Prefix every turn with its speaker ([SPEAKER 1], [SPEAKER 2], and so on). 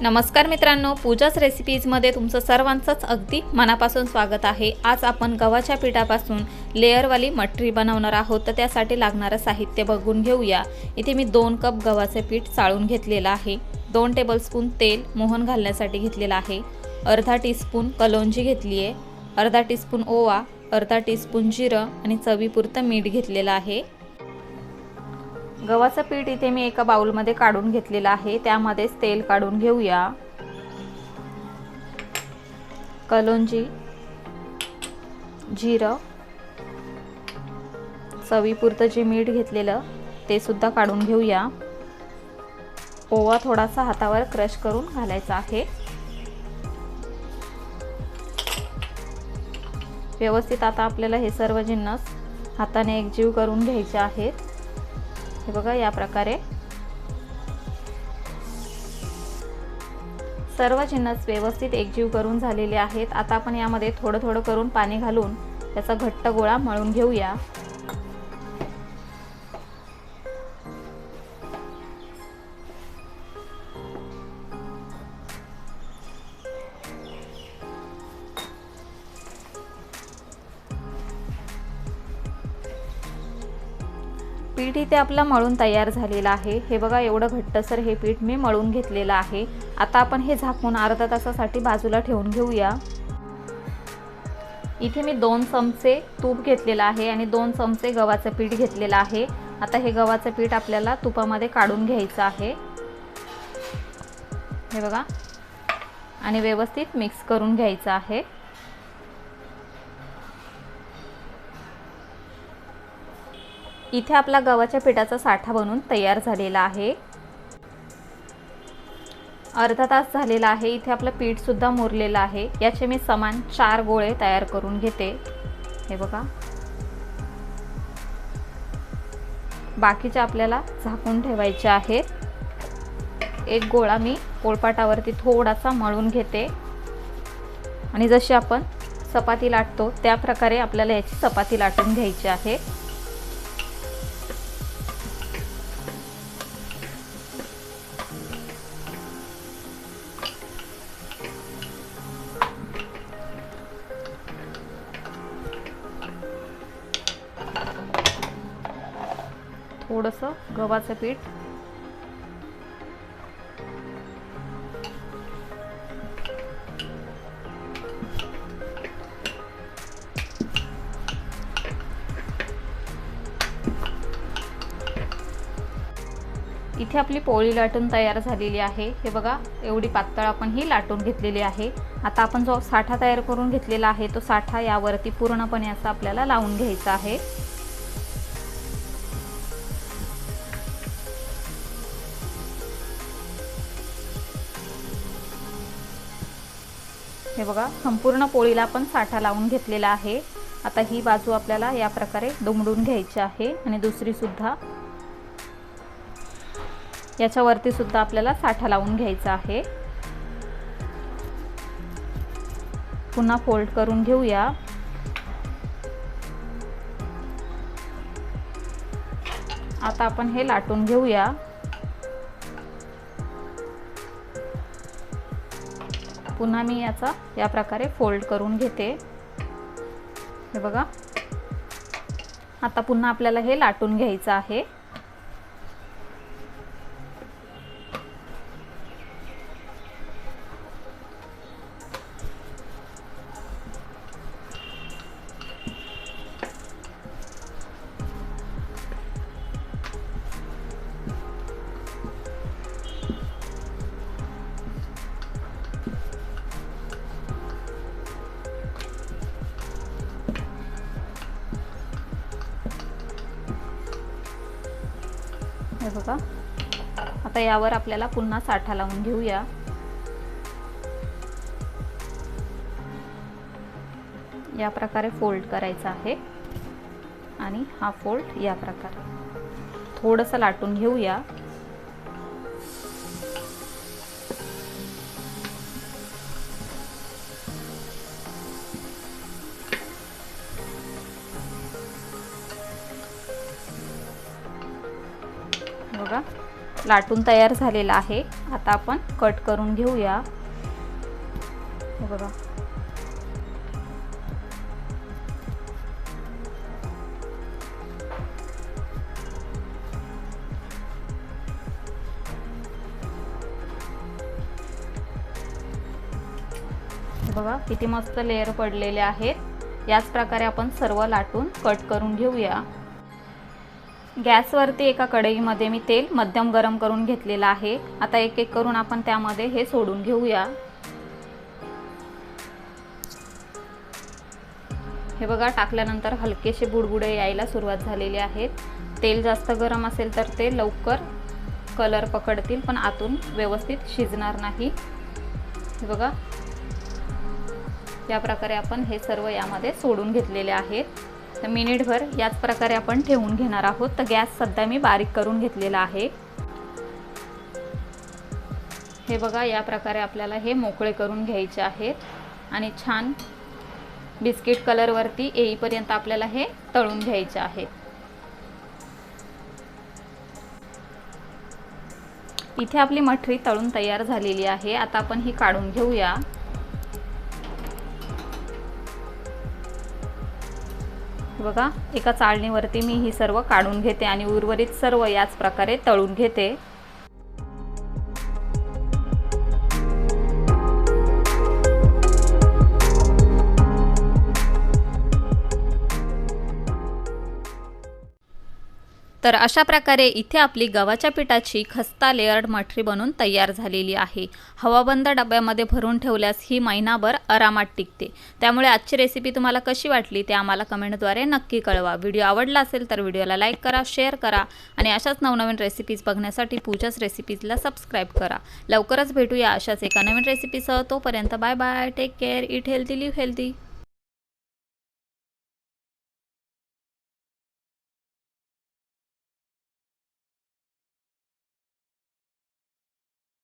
[SPEAKER 1] नमस्कार मित्रांनो पूजाच रेसिपीजमध्ये तुमचं सर्वांचंच अगदी मनापासून स्वागत आहे. आज आपण गव्हाच्या पिठापासून लेअरवाली मटरी बनवणार आहोत. तर त्यासाठी लागणारं साहित्य बघून घेऊया. इथे मी दोन कप गव्हाचे पीठ चाळून घेतलेलं आहे. दोन टेबलस्पून तेल मोहन घालण्यासाठी घेतलेलं आहे. अर्धा टीस्पून कलोंजी घेतली आहे. अर्धा टीस्पून ओवा अर्धा टीस्पून जिरं आणि चवीपुरतं मीठ घेतलेलं आहे. गव्हाचं पीठ इथे मी एका बाउलमध्ये काढून घेतलेलं आहे. त्यामध्येच तेल काढून घेऊया. कलोंजी जिरं चवीपुरतं जे मीठ घेतलेलं ते सुद्धा काढून घेऊया. ओवा थोडासा हातावर क्रश करून घालायचा आहे. व्यवस्थित आता आपल्याला हे सर्व जिन्नस हाताने एकजीव करून घ्यायचे आहेत. हे बघा या प्रकारे. सर्व जिन्नस व्यवस्थित एकजीव करून झालेले आहेत. आता आपण यामध्ये थोडं थोडं करून पाणी घालून त्याचा घट्ट गोळा मळून घेऊया. पीठ इथे आपलं मळून तयार झालेलं आहे. हे बघा एवढं घट्टसर हे पीठ मी मळून घेतलेलं आहे. आता आपण हे झाकून अर्धा तासासाठी बाजूला ठेवून घेऊया. इथे मी दोन चमचे तूप घेतलेलं आहे आणि दोन चमचे गव्हाचं पीठ घेतलेलं आहे. आता हे गव्हाचं पीठ आपल्याला तुपामध्ये काढून घ्यायचं आहे. हे बघा. आणि व्यवस्थित मिक्स करून घ्यायचं आहे. इथे आपला गव्हाच्या पिठाचा साठा बनून तयार झालेला आहे. अर्धा तास झालेला आहे. इथे आपलं पीठसुद्धा मुरलेलं आहे. याचे मी समान चार गोळे तयार करून घेते. हे बघा. बाकीचे आपल्याला झाकून ठेवायचे आहेत. एक गोळा मी पोळपाटावरती थोडासा मळून घेते. आणि जशी आपण चपाती लाटतो त्या प्रकारे आपल्याला याची चपाती लाटून घ्यायची आहे. थोडंसं गव्हाचं पीठ. इथे आपली पोळी लाटून तयार झालेली आहे. हे बघा एवढी पातळ आपण ही लाटून घेतलेली आहे. आता आपण जो साठा तयार करून घेतलेला आहे तो साठा यावरती पूर्णपणे असा आपल्याला लावून घ्यायचा आहे. हे बघा संपूर्ण पोळीला आपण साठा लावून घेतलेला आहे. आता ही बाजू आपल्याला या प्रकारे दुमडून घ्यायची आहे आणि दुसरीसुद्धा याच्यावरतीसुद्धा आपल्याला साठा लावून घ्यायचा आहे. पुन्हा फोल्ड करून घेऊया. आता आपण हे लाटून घेऊया. पुन्हा मी याचा या प्रकारे फोल्ड करून घेते. हे बघा. आता पुन्हा आपल्याला हे लाटून घ्यायचं आहे. हे बघा आता यावर आपल्याला पुन्हा साठा लावून घेऊया. या प्रकारे फोल्ड करायचा आहे. आणि हा फोल्ड या प्रकारे. थोडंसं लाटून घेऊया. बघा. लाटून तयार झालेला आहे. आता आपण कट करून घेऊया. बघा. बघा किती मस्त लेअर पडलेले आहेत. याच प्रकारे आपण सर्व लाटून कट करून घेऊया. गॅसवरती एका कढईमध्ये मी तेल मध्यम गरम करून घेतलेलं आहे. आता एक एक करून आपण त्यामध्ये हे सोडून घेऊया. हे बघा टाकल्यानंतर हलकेसे बुडबुडे यायला सुरुवात झालेली आहेत. तेल जास्त गरम असेल तर ते लवकर कलर पकडतील पण आतून व्यवस्थित शिजणार नाही. हे बघा या प्रकारे आपण हे सर्व यामध्ये सोडून घेतलेले आहेत. तर मिनिटभर याच प्रकारे आपण ठेवून घेणार आहोत. तर गॅस सध्या मी बारीक करून घेतलेला आहे. हे बघा या प्रकारे आपल्याला हे मोकळे करून घ्यायचे आहेत. आणि छान बिस्किट कलरवरती येईपर्यंत आपल्याला हे तळून घ्यायचे आहे इथे आपली मठरी तळून तयार झालेली आहे. आता आपण ही काढून घेऊया. बघा एका चाळणीवरती मी ही सर्व काढून घेते आणि उर्वरित सर्व याच प्रकारे तळून घेते. तर अशा प्रकारे इथे आपली गव्हाच्या पिठाची खस्ता लेअर्ड मठरी बनून तयार झालेली आहे. हवाबंद डब्यामध्ये भरून ठेवल्यास ही महिनाभर आरामात टिकते. त्यामुळे आजची रेसिपी तुम्हाला कशी वाटली ते आम्हाला कमेंटद्वारे नक्की कळवा. व्हिडिओ आवडला असेल तर व्हिडिओला लाईक करा शेअर करा आणि अशाच नवनवीन रेसिपीज बघण्यासाठी पूजाच रेसिपीजला सबस्क्राईब करा. लवकरच भेटूया अशाच एका नवीन रेसिपीसह तोपर्यंत bye bye take care eat healthy live healthy